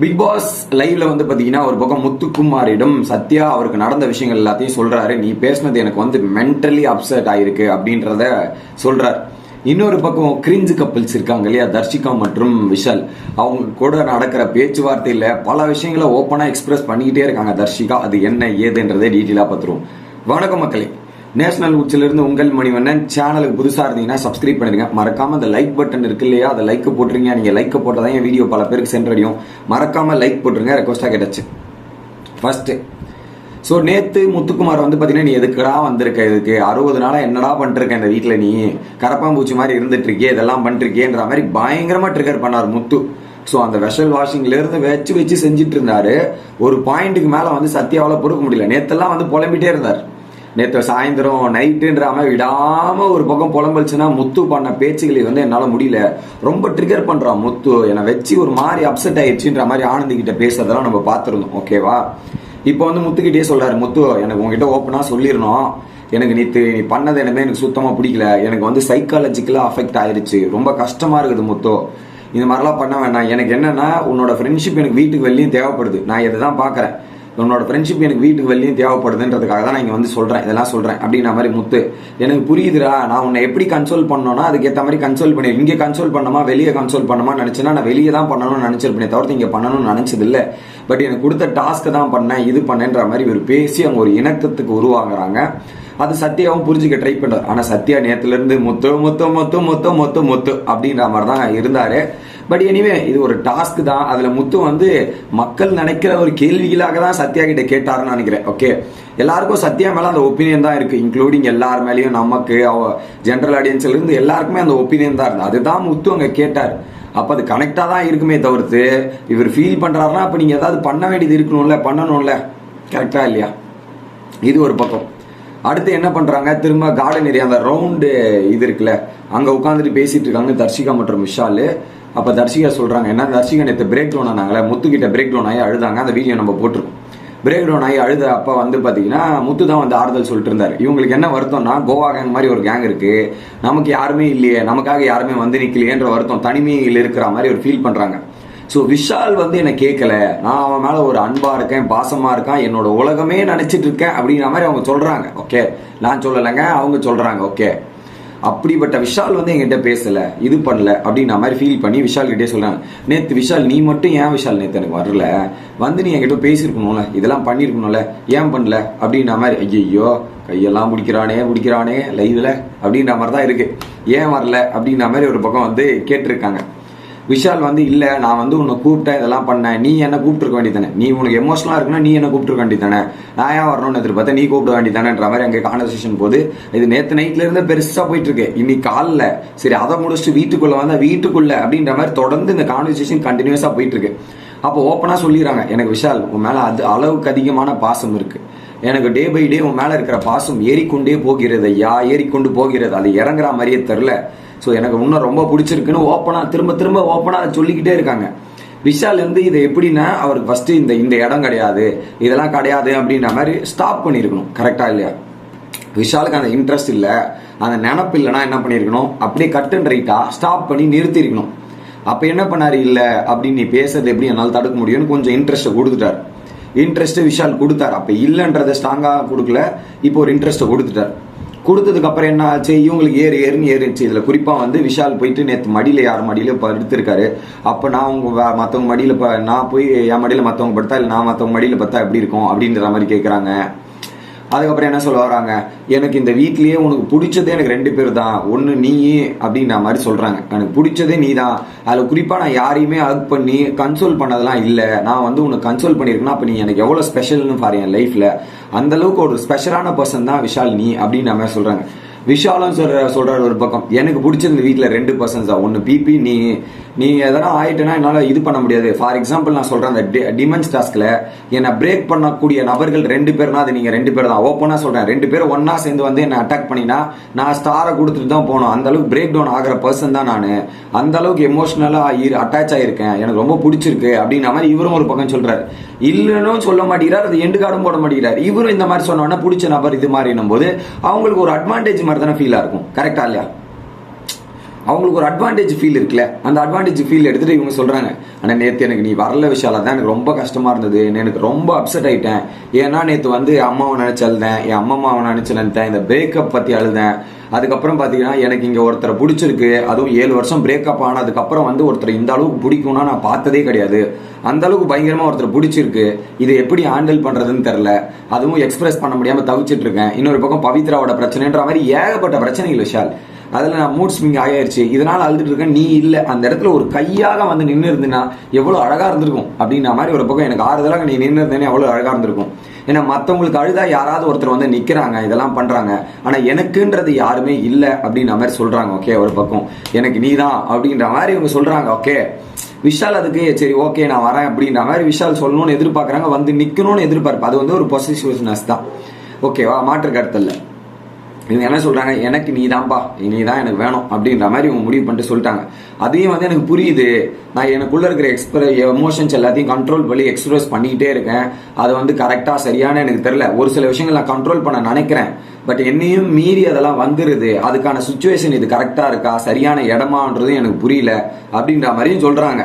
Big pass லைவ்ல வந்து பாத்தீங்கன்னா ஒரு பக்கம் முத்துக்குமாரிடம் சத்யா அவருக்கு நடந்த விஷயங்கள் எல்லாத்தையும் சொல்றாரு. நீ பேசுனது எனக்கு வந்து மென்டலி அப்செட் ஆயிருக்கு அப்படின்றத சொல்றாரு. இன்னொரு பக்கம் கிரிஞ்சு கப்பிள்ஸ் இருக்காங்க இல்லையா? தர்ஷிகா மற்றும் விஷால். அவங்க கூட நடக்கிற பேச்சுவார்த்தையில பல விஷயங்களை ஓப்பனா எக்ஸ்பிரஸ் பண்ணிக்கிட்டே இருக்காங்க தர்ஷிகா. அது என்ன ஏதுன்றதே டீட்டெயிலாக பார்த்துருவோம் வணக்கம் மக்களே. நேஷனல் உச்சிலிருந்து உங்கள் மணிவண்ணன் சேனலுக்கு புதுசாக இருந்தீங்கன்னா சப்ஸ்கிரைப் பண்ணிடுங்க. மறக்காம அந்த லைக் பட்டன் இருக்கு இல்லையா? அதை லைக் போட்டுருங்க. நீங்கள் லைக் தான் என் வீடியோ பல பேருக்கு சென்றடையும் மறக்காம லைக் போட்டுருங்க. ரெக்வஸ்டா கேட்டாச்சு. ஃபர்ஸ்ட் ஸோ நேத்து முத்துக்குமார் வந்து பார்த்தீங்கன்னா நீ எதுக்குடா வந்திருக்க? இதுக்கு அறுபது நாளாக என்னடா பண்ணிருக்க இந்த வீட்டில் நீ? கரப்பாம்பூச்சி மாதிரி இருந்துட்டுருக்கே இதெல்லாம் பண்ணிருக்கேன்ற மாதிரி பயங்கரமாக ட்ரிகர் பண்ணார் முத்து. ஸோ அந்த வெஷல் வாஷிங்லேருந்து வச்சு வச்சு செஞ்சுட்டு இருந்தாரு. ஒரு பாயிண்ட்டுக்கு மேலே வந்து சத்யாவால பொறுக்க முடியல. நேத்தெல்லாம் வந்து புலம்பிட்டே இருந்தார். நேற்று சாயந்தரம் நைட்டுன்றாம விடாம ஒரு பக்கம் புலம்பலிச்சுன்னா முத்து பண்ண பேச்சுகளை வந்து என்னால முடியல. ரொம்ப ட்ரிகர் பண்றான் முத்து. என்னை வச்சு ஒரு மாதிரி அப்செட் ஆயிடுச்சுன்ற மாதிரி ஆனந்திக்கிட்ட பேசுறதெல்லாம் நம்ம பார்த்துருந்தோம். ஓகேவா இப்போ வந்து முத்துக்கிட்டே சொல்றாரு முத்து எனக்கு உங்ககிட்ட ஓப்பனா சொல்லிடணும். எனக்கு நேற்று நீ பண்ணது எனமே எனக்கு சுத்தமா பிடிக்கல. எனக்கு வந்து சைக்காலஜிக்கலா அஃபெக்ட் ஆயிடுச்சு ரொம்ப கஷ்டமா இருக்குது முத்து. இந்த மாதிரிலாம் பண்ண வேண்டாம் எனக்கு என்னன்னா உன்னோட ஃப்ரெண்ட்ஷிப் எனக்கு வீட்டுக்கு வெளியும் தேவைப்படுது. நான் இதை தான் பார்க்குறேன் உன்னோட ஃப்ரெண்ட்ஷிப் எனக்கு வீட்டுக்கு வெளியும் தேவைப்படுதுன்றதுக்காக தான் நான் இங்கே வந்து சொல்கிறேன் இதெல்லாம் சொல்கிறேன் அப்படின்ற மாதிரி முத்து எனக்கு புரியுதுடா நான் உன்னை எப்படி கன்சோல் பண்ணோன்னா அதுக்கேற்ற மாதிரி கன்சோல் பண்ணி இங்கே கன்சோல் பண்ணமா வெளியே கன்சோல் பண்ணமா நினச்சினா நான் வெளியே தான் பண்ணணும்னு நினச்சிருப்பேன் தவிர்த்து இங்கே பண்ணணும்னு நினச்சதில்லை. பட் எனக்கு கொடுத்த டாஸ்க்கு தான் பண்ணேன் இது பண்ணேன்ற மாதிரி இவர் பேசி அவங்க ஒரு இணக்கத்துக்கு உருவாங்குறாங்க அது சத்யாவும் புரிஞ்சுக்க ட்ரை பண்றாரு ஆனால் சத்யா நேத்துல மொத்தம் முத்து முத்து முத்து முத்து முத்து முத்து அப்படின்ற மாதிரி தான் இருந்தார். பட் எனிவே இது ஒரு டாஸ்க் தான். அதுல முத்து வந்து மக்கள் நினைக்கிற ஒரு கேள்விகளாக தான் சத்யா கிட்ட கேட்டாருன்னு நினைக்கிறேன். ஓகே எல்லாருக்கும் சத்யா மேல அந்த ஒப்பீனியன் தான் இருக்கு. இன்க்ளூடிங் எல்லார் மேலேயும் நமக்கு ஜென்ரல் ஆடியன்ஸ்ல இருந்து எல்லாருக்குமே அந்த ஒப்பீனியன் தான் இருந்தது அதுதான் முத்து அங்க கேட்டார். அப்ப அது கனெக்டா தான் இருக்குமே தவிர்த்து இவர் ஃபீல் பண்றாருன்னா அப்ப நீங்க ஏதாவது பண்ண வேண்டியது இருக்கணும்ல பண்ணணும்ல. கரெக்டா இல்லையா? இது ஒரு பக்கம். அடுத்து என்ன பண்ணுறாங்க திரும்ப கார்டன் ஏரியா அந்த ரவுண்டு இது இருக்குல்ல அங்கே உட்காந்துட்டு பேசிகிட்டு இருக்காங்க தர்ஷிகா மற்றும் மிஷாலு அப்போ தர்ஷிகா சொல்கிறாங்க ஏன்னா தர்ஷிகா நேற்று பிரேக் டவுன் ஆனாங்களே முத்துக்கிட்ட பிரேக் டவுன் ஆகி அழுதாங்க. அந்த வீடியோ நம்ம போட்டிருக்கோம். பிரேக் டவுன் ஆகி அழுத அப்போ வந்து பார்த்தீங்கன்னா முத்து தான் வந்து ஆறுதல் சொல்லிட்டு இருந்தார். இவங்களுக்கு என்ன வருத்தம்னா கோவா கேங் மாதிரி ஒரு கேங் இருக்கு. நமக்கு யாருமே இல்லையே. நமக்காக யாருமே வந்து நிற்கலையேன்ற வருத்தம் தனிமையில் இருக்கிற மாதிரி ஒரு ஃபீல் பண்ணுறாங்க ஸோ விஷால் வந்து என்னை கேட்கல. நான் அவன் மேலே ஒரு அன்பாக இருக்கேன் பாசமாக இருக்கான் என்னோட உலகமே நினச்சிட்டு இருக்கேன் அப்படிங்கிற மாதிரி அவங்க சொல்கிறாங்க ஓகே நான் சொல்லலைங்க அவங்க சொல்கிறாங்க ஓகே அப்படிப்பட்ட விஷால் வந்து என்கிட்ட பேசல இது பண்ணல அப்படின்ற மாதிரி ஃபீல் பண்ணி விஷால் கிட்டே சொல்றாங்க. நேத்து விஷால் நீ மட்டும் ஏன் விஷால் நேத்து எனக்கு வரல? வந்து நீ என்கிட்ட பேசியிருக்கணும்ல இதெல்லாம் பண்ணியிருக்கணும்ல ஏன் பண்ணல அப்படின்ற மாதிரி ஐயோ கையெல்லாம் பிடிக்கிறானே பிடிக்கிறானே லைவ்ல அப்படின்ற மாதிரி தான் இருக்கு. ஏன் வரல அப்படின்ற மாதிரி ஒரு பக்கம் வந்து கேட்டிருக்காங்க. விஷால் வந்து இல்லை நான் வந்து உன்னை கூப்பிட்டேன் இதெல்லாம் பண்ணேன் நீ என்ன கூப்பிட்டுருக்க வேண்டியதானே நீ உனக்கு எமோஷனலாக இருக்குன்னா நீ என்ன கூப்பிட்டுருக்க வேண்டியதானே நான் ஏன் வரணும்னு எதிர்பார்த்தேன்? நீ கூப்பிட வேண்டியதானன்ற மாதிரி அங்கே கான்வர்சேஷன் போது இது நேற்று நைட்லேருந்து பெருசாக போயிட்டுருக்கு போயிட்டு இருக்கு இன்னைக்கு காலில் சரி அதை முடிச்சுட்டு வீட்டுக்குள்ளே வந்தால் வீட்டுக்குள்ளே அப்படின்ற மாதிரி தொடர்ந்து இந்த கான்வர்சேஷன் கண்டினியூஸாக போயிட்டு இருக்கு அப்போ ஓப்பனாக சொல்லிடுறாங்க. எனக்கு விஷால் உன் மேலே அது அளவுக்கு அதிகமான பாசம் இருக்குது எனக்கு டே பை டே உன் மேலே இருக்கிற பாசம் ஏறிக்கொண்டே போகிறது ஐயா ஏறிக்கொண்டு போகிறது. அது இறங்குற மாதிரியே தெரில ஸோ எனக்கு இன்னும் ரொம்ப பிடிச்சிருக்குன்னு ஓப்பனாக திரும்ப திரும்ப ஓப்பனா சொல்லிக்கிட்டே இருக்காங்க. விஷால் வந்து எப்படின்னா அவருக்கு ஃபஸ்ட்டு இந்த இந்த இடம் கிடையாது. இதெல்லாம் கிடையாது அப்படின்ற மாதிரி ஸ்டாப் பண்ணியிருக்கணும். கரெக்டாக இல்லையா? விஷாலுக்கு அந்த இன்ட்ரெஸ்ட் இல்லை. அந்த நினப்பு இல்லைன்னா என்ன பண்ணியிருக்கணும்? அப்படியே கட் அண்ட் ரைட்டா ஸ்டாப் பண்ணி நிறுத்தியிருக்கணும். அப்போ என்ன பண்ணார்? இல்லை அப்படின்னு நீ பேசுறது எப்படி என்னால் தடுக்க முடியும்னு கொஞ்சம் இன்ட்ரெஸ்ட்டை கொடுத்துட்டார். இன்ட்ரெஸ்ட் விஷால் கொடுத்தார். அப்போ இல்லைன்றதை ஸ்ட்ராங்காக கொடுக்கல. இப்போ ஒரு இன்ட்ரெஸ்ட்டை கொடுத்துட்டார். கொடுத்ததுக்கு அப்புறம் என்ன ஆச்சு? இவங்களுக்கு ஏறு ஏறுன்னு ஏறிச்சு இதுல குறிப்பா வந்து விஷால் போயிட்டு நேற்று மடியில யார் மடியில படுத்திருக்காரு அப்ப நான் உங்க மற்றவங்க மத்தவங்க மடியில நான் போய் என் மடியில மத்தவங்க படுத்தா இல்ல நான் மத்தவங்க மடியில பத்தா எப்படி இருக்கும்? அப்படின்ற மாதிரி கேக்குறாங்க. அதுக்கப்புறம் என்ன சொல்ல வராங்க எனக்கு இந்த வீட்லேயே உனக்கு பிடிச்சதே எனக்கு ரெண்டு பேர் தான் ஒன்று நீ அப்படின்ற மாதிரி சொல்கிறாங்க எனக்கு பிடிச்சதே நீ தான் அதில் குறிப்பாக நான் யாரையுமே ஹக் பண்ணி கன்சோல் பண்ணதெல்லாம் இல்லை. நான் வந்து உனக்கு கன்சோல் பண்ணியிருக்கேன்னா அப்போ நீ எனக்கு எவ்வளோ ஸ்பெஷல்னு பாரு என் லைஃப்பில் அந்த அளவுக்கு ஒரு ஸ்பெஷலான பர்சன் தான் விஷால் நீ அப்படின்னு மாதிரி சொல்கிறாங்க விஷாலும் சொல்ற சொல்றாரு ஒரு பக்கம். எனக்கு பிடிச்சது வீட்டில் ரெண்டு பர்சன்ஸ் தான். ஒன்று பிபி நீ நீ எதனா ஆயிட்டுனா என்னால் இது பண்ண முடியாது. ஃபார் எக்ஸாம்பிள் நான் சொல்றேன் அந்த டிமென்ஸ் டாஸ்க்ல என்னை பிரேக் பண்ணக்கூடிய நபர்கள் ரெண்டு பேர்னா அது நீங்க ரெண்டு பேர் தான். ஓப்பனாக சொல்றேன். ரெண்டு பேரும் ஒன்றா சேர்ந்து வந்து என்னை அட்டாக் பண்ணினா நான் ஸ்டாரை கொடுத்துட்டு தான் போகணும். அந்த அளவுக்கு பிரேக் டவுன் ஆகிற பர்சன் தான் நான். அந்த அளவுக்கு எமோஷனலாக அட்டாச் ஆயிருக்கேன். எனக்கு ரொம்ப பிடிச்சிருக்கு அப்படின்ற மாதிரி இவரும் ஒரு பக்கம் சொல்றாரு. இல்லைன்னு சொல்ல மாட்டேங்கிறார் அது எண்டு கார்டும் போட மாட்டேங்கிறார். இவரும் இந்த மாதிரி சொன்னோன்னா பிடிச்ச நபர் இது மாதிரினும் போது அவங்களுக்கு ஒரு அட்வான்டேஜ் மாதிரி தானே ஃபீலாக இருக்கும். கரெக்டா இல்லையா? அவங்களுக்கு ஒரு அட்வான்டேஜ் ஃபீல் இருக்குல்ல? அந்த அட்வான்டேஜ் ஃபீல் எடுத்துட்டு இவங்க சொல்கிறாங்க ஆனால் நேற்று எனக்கு நீ வரல விஷயம் தான் எனக்கு ரொம்ப கஷ்டமாக இருந்தது. எனக்கு ரொம்ப அப்செட் ஆகிட்டேன் ஏன்னா நேற்று வந்து அம்மாவை நினைச்சு அழுதேன். என் அம்மா அம்மாவை நினச்சி நினைத்தேன் இந்த பிரேக்கப் பற்றி அழுதேன். அதுக்கப்புறம் பார்த்தீங்கன்னா எனக்கு இங்கே ஒருத்தரை பிடிச்சிருக்கு. அதுவும் ஏழு வருஷம் பிரேக்கப் ஆனதுக்கப்புறம் வந்து ஒருத்தர் இந்த அளவுக்கு பிடிக்கும்னா நான் பார்த்ததே கிடையாது. அந்த அளவுக்கு பயங்கரமாக ஒருத்தர் பிடிச்சிருக்கு. இதை எப்படி ஹேண்டில் பண்ணுறதுன்னு தெரியல. அதுவும் எக்ஸ்பிரஸ் பண்ண முடியாமல் தவிச்சிட்டு இருக்கேன். இன்னொரு பக்கம் பவித்ராவோட பிரச்சனைன்ற மாதிரி ஏகப்பட்ட பிரச்சனைகள் விஷால். அதில் நான் மூட் ஸ்விங் ஆகிடுச்சு இதனால் அழுதுட்டு இருக்கேன். நீ இல்லை. அந்த இடத்துல ஒரு கையாக வந்து நின்று இருந்தேன்னா எவ்வளோ அழகாக இருந்திருக்கும் அப்படின்ற மாதிரி ஒரு பக்கம் எனக்கு ஆறுதலாக நீ நின்று இருந்தேன்னு எவ்வளோ அழகாக இருந்திருக்கும். ஏன்னா மற்றவங்களுக்கு அழுதா யாராவது ஒருத்தர் வந்து நிற்கிறாங்க இதெல்லாம் பண்ணுறாங்க ஆனால் எனக்குன்றது யாருமே இல்லை அப்படின்ற மாதிரி சொல்கிறாங்க ஓகே ஒரு பக்கம். எனக்கு நீ தான் அப்படின்ற மாதிரி இவங்க சொல்கிறாங்க ஓகே. விஷால் அதுக்கு சரி ஓகே நான் வரேன் அப்படின்ற மாதிரி விஷால் சொல்லணும்னு எதிர்பார்க்குறாங்க. வந்து நிற்கணும்னு எதிர்பார்ப்பு. அது வந்து ஒரு பொசிசிவ்னஸ் தான். ஓகேவா மாற்று கருத்து இல்லை இவங்க என்ன சொல்றாங்க எனக்கு நீ தான்ப்பா நீ தான் எனக்கு வேணும் அப்படின்ற மாதிரி இவங்க முடிவு பண்ணிட்டு சொல்லிட்டாங்க. அதையும் வந்து எனக்கு புரியுது. நான் எனக்குள்ள இருக்கிற எக்ஸ்பிர எமோஷன்ஸ் எல்லாத்தையும் கண்ட்ரோல் பண்ணி எக்ஸ்பிரஸ் பண்ணிக்கிட்டே இருக்கேன். அது வந்து கரெக்டாக சரியான எனக்கு தெரில ஒரு சில விஷயங்கள் நான் கண்ட்ரோல் பண்ண நினைக்கிறேன். பட் என்னையும் மீறி அதெல்லாம் வந்துருது. அதுக்கான சுச்சுவேஷன் இது கரெக்டாக இருக்கா? சரியான இடமான்றதும் எனக்கு புரியல அப்படின்ற மாதிரியும் சொல்கிறாங்க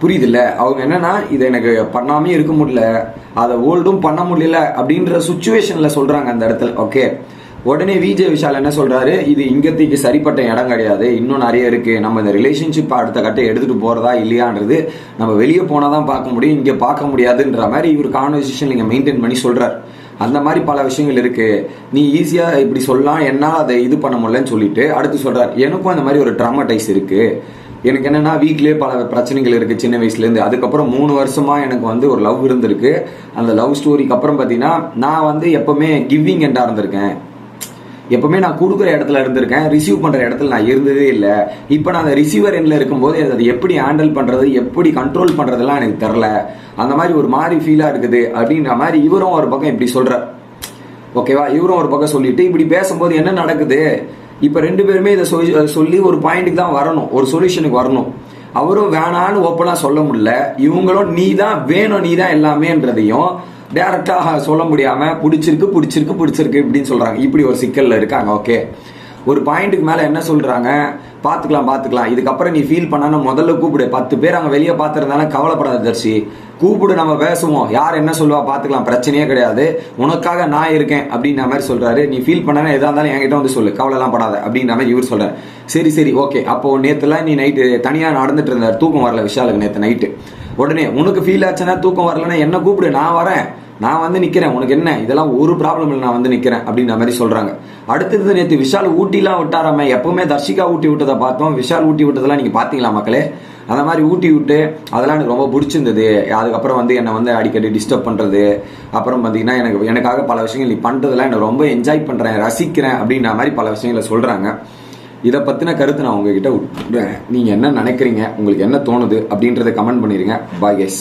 புரியுதுல்ல? அவங்க என்னன்னா இதை எனக்கு பண்ணாமே இருக்க முடியல. அதை ஓல்டும் பண்ண முடியல அப்படின்ற சுச்சுவேஷனில் சொல்கிறாங்க அந்த இடத்துல. ஓகே உடனே விஜய் விஷால் என்ன சொல்றாரு? இது இங்கத்திக்கு சரிப்பட்ட இடம் கிடையாது. இன்னும் நிறைய இருக்கு. நம்ம இந்த ரிலேஷன்ஷிப் அடுத்த கட்ட எடுத்துட்டு போறதா இல்லையான்றது நம்ம வெளியே போனால் தான் பார்க்க முடியும். இங்க பார்க்க முடியாதுன்ற மாதிரி இவர் கான்வர்சேஷன் நீங்க மெயின்டைன் பண்ணி சொல்றாரு. அந்த மாதிரி பல விஷயங்கள் இருக்கு. நீ ஈஸியா இப்படி சொல்லலாம். என்னால் அதை இது பண்ண முடியலன்னு சொல்லிட்டு அடுத்து சொல்றாரு. எனக்கும் அந்த மாதிரி ஒரு ட்ராமடைஸ் இருக்கு. எனக்கு என்னன்னா வீட்லேயே பல பிரச்சனைகள் இருக்குது சின்ன வயசுலேருந்து. அதுக்கப்புறம் மூணு வருஷமாக எனக்கு வந்து ஒரு லவ் இருந்திருக்கு. அந்த லவ் ஸ்டோரிக்கு அப்புறம் பார்த்தீங்கன்னா நான் வந்து எப்போவுமே கிவ்விங் எண்டா இருந்திருக்கேன். எப்பவுமே நான் கொடுக்குற இடத்துல இருந்திருக்கேன் ரிசீவ் பண்ணுற இடத்துல நான் இருந்ததே இல்லை. இப்போ நான் அந்த ரிசீவர் எண்ணில் இருக்கும்போது அதை எப்படி ஹேண்டில் பண்ணுறது எப்படி கண்ட்ரோல் பண்ணுறதுலாம் எனக்கு தெரில அந்த மாதிரி ஒரு மாதிரி ஃபீலாக இருக்குது. அப்படின்ற மாதிரி இவரும் ஒரு பக்கம் இப்படி சொல்கிறார் ஓகேவா இவரும் ஒரு பக்கம் சொல்லிட்டு இப்படி பேசும்போது என்ன நடக்குது? இப்போ ரெண்டு பேருமே இதை சொல்லி- சொல்லி ஒரு பாயிண்ட்டுக்கு தான் வரணும். ஒரு சொல்யூஷனுக்கு வரணும். அவரும் வேணான்னு ஓப்பனா சொல்ல முடியல. இவங்களும் நீ தான் வேணும் நீ தான் எல்லாமேன்றதையும் டைரக்டா சொல்ல முடியாம பிடிச்சிருக்கு பிடிச்சிருக்கு பிடிச்சிருக்கு இப்படின்னு சொல்றாங்க. இப்படி ஒரு சிக்கல்ல இருக்காங்க ஓகே ஒரு பாயிண்ட்டுக்கு மேலே என்ன சொல்கிறாங்க பார்த்துக்கலாம் பார்த்துக்கலாம் இதுக்கப்புறம் நீ ஃபீல் பண்ணாலும் முதல்ல கூப்பிடு. பத்து பேர் அங்கே வெளியே பார்த்துருந்தாலும் கவலைப்படாத தர்ஷி. கூப்பிடு நம்ம பேசுவோம். யார் என்ன சொல்லுவா பார்த்துக்கலாம் பிரச்சனையே கிடையாது. உனக்காக நான் இருக்கேன் அப்படின்ற மாதிரி சொல்கிறாரு நீ ஃபீல் பண்ணனா எதாக இருந்தாலும் என்கிட்ட வந்து சொல்லு. கவலைலாம் படாத அப்படின்ற மாதிரி இவர் சொல்கிறார் சரி சரி ஓகே அப்போ நேற்றுலாம் நீ நைட்டு தனியாக நடந்துட்டு இருந்தார். தூக்கம் வரல விஷாலுக்கு நேற்று நைட்டு உடனே உனக்கு ஃபீல் ஆச்சுன்னா தூக்கம் வரலன்னா என்ன கூப்பிடு? நான் வரேன். நான் வந்து நிற்கிறேன் உனக்கு என்ன? இதெல்லாம் ஒரு ப்ராப்ளம் இல்லை நான் வந்து நிற்கிறேன் அப்படின்ற மாதிரி சொல்கிறாங்க அடுத்தது நேற்று விஷால் ஊட்டிலாம் விட்டாராம எப்பவுமே தர்ஷிகா ஊட்டி விட்டதை பார்த்தோம். விஷால் ஊட்டி விட்டதெல்லாம் நீங்கள் பார்த்தீங்களா மக்களே? அந்த மாதிரி ஊட்டி விட்டு அதெல்லாம் எனக்கு ரொம்ப பிடிச்சிருந்தது. அதுக்கப்புறம் வந்து என்னை வந்து அடிக்கடி டிஸ்டர்ப் பண்ணுறது அப்புறம் பார்த்தீங்கன்னா எனக்கு எனக்காக பல விஷயங்கள் நீ பண்ணுறதுலாம் எனக்கு ரொம்ப என்ஜாய் பண்ணுறேன் ரசிக்கிறேன் அப்படின்ற மாதிரி பல விஷயங்களை சொல்கிறாங்க இதை பற்றின கருத்து நான் உங்ககிட்ட விட்டுறேன் நீங்கள் என்ன நினைக்கிறீங்க? உங்களுக்கு என்ன தோணுது? அப்படின்றத கமெண்ட் பண்ணிடுங்க பாய் எஸ்